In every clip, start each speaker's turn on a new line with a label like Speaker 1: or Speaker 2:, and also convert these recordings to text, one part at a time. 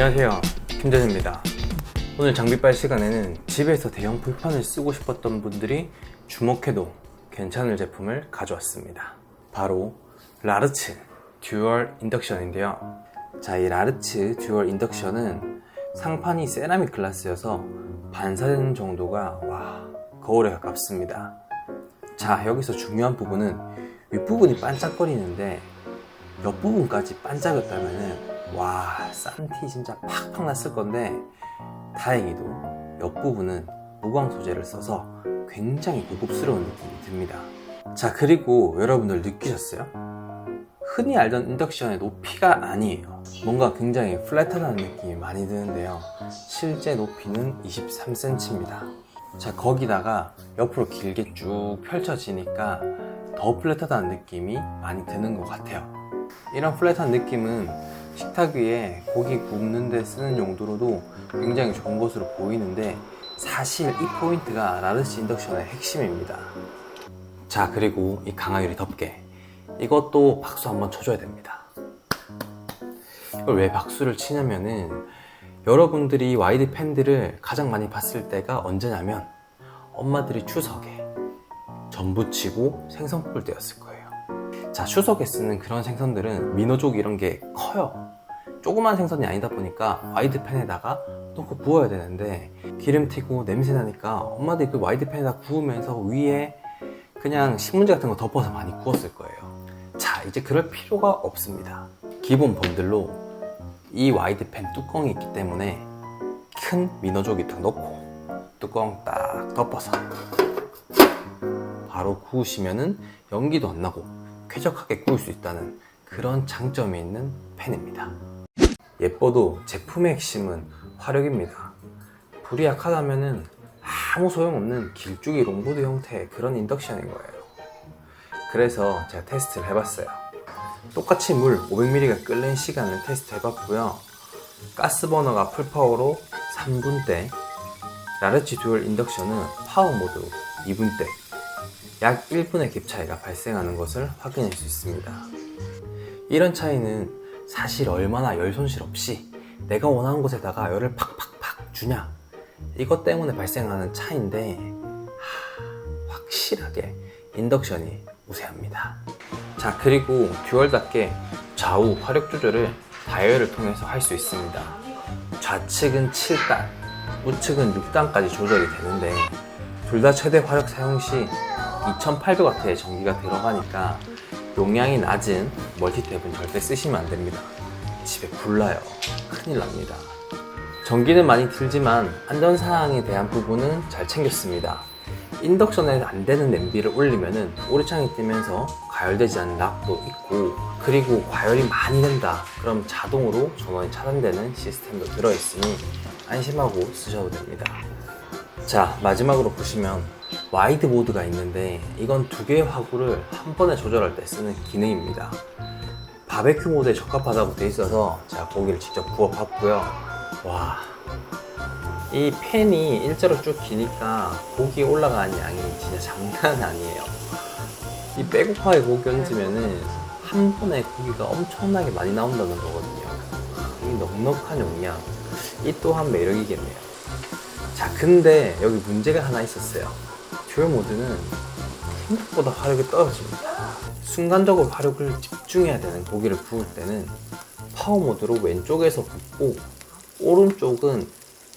Speaker 1: 안녕하세요. 김재입니다. 오늘 장비빨 시간에는 집에서 대형 불판을 쓰고 싶었던 분들이 주목해도 괜찮을 제품을 가져왔습니다. 바로 라르츠 듀얼 인덕션인데요. 자이 라르츠 듀얼 인덕션은 상판이 세라믹 글라스여서 반사되는 정도가 와 거울에 가깝습니다. 자 여기서 중요한 부분은 윗부분이 반짝거리는데 옆부분까지 반짝였다면은 와 싼티 진짜 팍팍 났을 건데 다행히도 옆부분은 무광 소재를 써서 굉장히 고급스러운 느낌이 듭니다. 자 그리고 여러분들 느끼셨어요? 흔히 알던 인덕션의 높이가 아니에요. 뭔가 굉장히 플랫하다는 느낌이 많이 드는데요. 실제 높이는 23cm입니다 자 거기다가 옆으로 길게 쭉 펼쳐지니까 더 플랫하다는 느낌이 많이 드는 것 같아요. 이런 플랫한 느낌은 식탁 위에 고기 굽는 데 쓰는 용도로도 굉장히 좋은 것으로 보이는데 사실 이 포인트가 라르시 인덕션의 핵심입니다. 자 그리고 이 강화유리 덮개. 이것도 박수 한번 쳐줘야 됩니다. 이걸 왜 박수를 치냐면은 여러분들이 와이드 팬들을 가장 많이 봤을 때가 언제냐면 엄마들이 추석에 전 부치고 생선 볼 때였을 거예요 자 추석에 쓰는 그런 생선들은 민어족 이런 게 커요. 조그만 생선이 아니다 보니까 와이드 팬에다가 넣고 구워야 되는데 기름 튀고 냄새 나니까 엄마들이 그 와이드 팬에다 구우면서 위에 그냥 신문지 같은 거 덮어서 많이 구웠을 거예요. 자 이제 그럴 필요가 없습니다. 기본 번들로 이 와이드 팬 뚜껑이 있기 때문에 큰 민어조기 딱 넣고 뚜껑 딱 덮어서 바로 구우시면은 연기도 안 나고 쾌적하게 구울 수 있다는 그런 장점이 있는 팬입니다. 예뻐도 제품의 핵심은 화력입니다. 불이 약하다면은 아무 소용없는 길쭉이 롱보드 형태의 그런 인덕션인 거예요. 그래서 제가 테스트를 해봤어요. 똑같이 물 500ml가 끓는 시간을 테스트 해봤고요. 가스버너가 풀파워로 3분대 라르치 듀얼 인덕션은 파워 모드로 2분대 약 1분의 갭 차이가 발생하는 것을 확인할 수 있습니다. 이런 차이는 사실 얼마나 열 손실 없이 내가 원하는 곳에다가 열을 팍팍팍 주냐 이것 때문에 발생하는 차이인데 하, 확실하게 인덕션이 우세합니다. 자 그리고 듀얼답게 좌우 화력 조절을 다이얼을 통해서 할 수 있습니다. 좌측은 7단 우측은 6단까지 조절이 되는데 둘 다 최대 화력 사용 시 2800W의 전기가 들어가니까 용량이 낮은 멀티탭은 절대 쓰시면 안 됩니다. 집에 불나요. 큰일 납니다. 전기는 많이 들지만 안전사항에 대한 부분은 잘 챙겼습니다. 인덕션에 안 되는 냄비를 올리면은 오리창이 뜨면서 가열되지 않는 락도 있고 그리고 과열이 많이 된다. 그럼 자동으로 전원이 차단되는 시스템도 들어있으니 안심하고 쓰셔도 됩니다. 자 마지막으로 보시면 와이드 모드가 있는데 이건 두 개의 화구를 한 번에 조절할 때 쓰는 기능입니다 바베큐 모드에 적합하다고 돼 있어서 제가 고기를 직접 구워 봤고요 와 이 팬이 일자로 쭉 기니까 고기에 올라가는 양이 진짜 장난 아니에요. 이 빼곡하게 고기 얹으면은 한 번에 고기가 엄청나게 많이 나온다는 거거든요. 이 넉넉한 용량, 이 또한 매력이겠네요. 자, 근데 여기 문제가 하나 있었어요. 듀얼 모드는 생각보다 화력이 떨어집니다. 순간적으로 화력을 집중해야 되는 고기를 구울 때는 파워 모드로 왼쪽에서 굽고 오른쪽은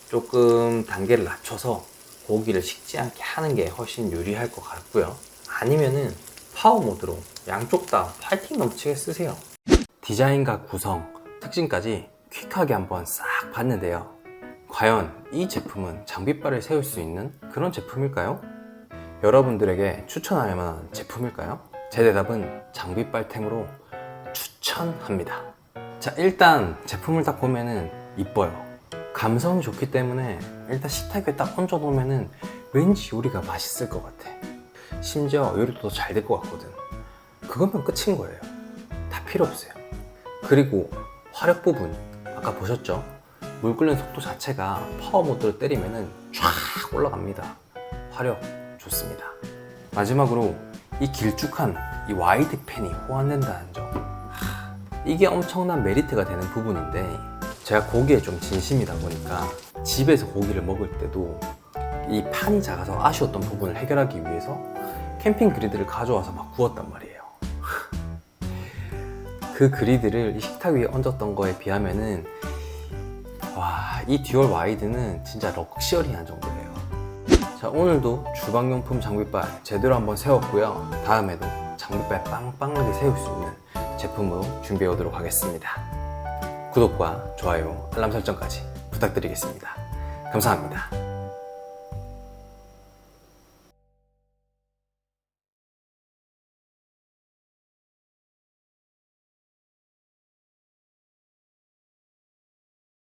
Speaker 1: 조금 단계를 낮춰서 고기를 식지 않게 하는 게 훨씬 유리할 것 같고요. 아니면은 파워 모드로 양쪽 다 파이팅 넘치게 쓰세요. 디자인과 구성, 특징까지 퀵하게 한번 싹 봤는데요. 과연 이 제품은 장비빨을 세울 수 있는 그런 제품일까요? 여러분들에게 추천할 만한 제품일까요? 제 대답은 장비 빨템으로 추천합니다. 자, 일단 제품을 딱 보면은 이뻐요. 감성이 좋기 때문에 일단 식탁 위에 딱 얹어 놓으면은 왠지 요리가 맛있을 것 같아. 심지어 요리도 더 잘 될 것 같거든. 그거면 끝인 거예요. 다 필요 없어요. 그리고 화력 부분 아까 보셨죠? 물 끓는 속도 자체가 파워 모드로 때리면은 쫙 올라갑니다. 화력 좋습니다. 마지막으로 이 길쭉한 이 와이드 팬이 호환된다는 점. 하, 이게 엄청난 메리트가 되는 부분인데 제가 고기에 좀 진심이다 보니까 집에서 고기를 먹을 때도 이 판이 작아서 아쉬웠던 부분을 해결하기 위해서 캠핑 그리드를 가져와서 막 구웠단 말이에요. 그 그리드를 이 식탁 위에 얹었던 거에 비하면은 와, 이 듀얼 와이드는 진짜 럭셔리한 정도예요. 자, 오늘도 주방용품 장비빨 제대로 한번 세웠고요. 다음에도 장비빨 빵빵하게 세울 수 있는 제품으로 준비해 오도록 하겠습니다. 구독과 좋아요, 알람 설정까지 부탁드리겠습니다. 감사합니다.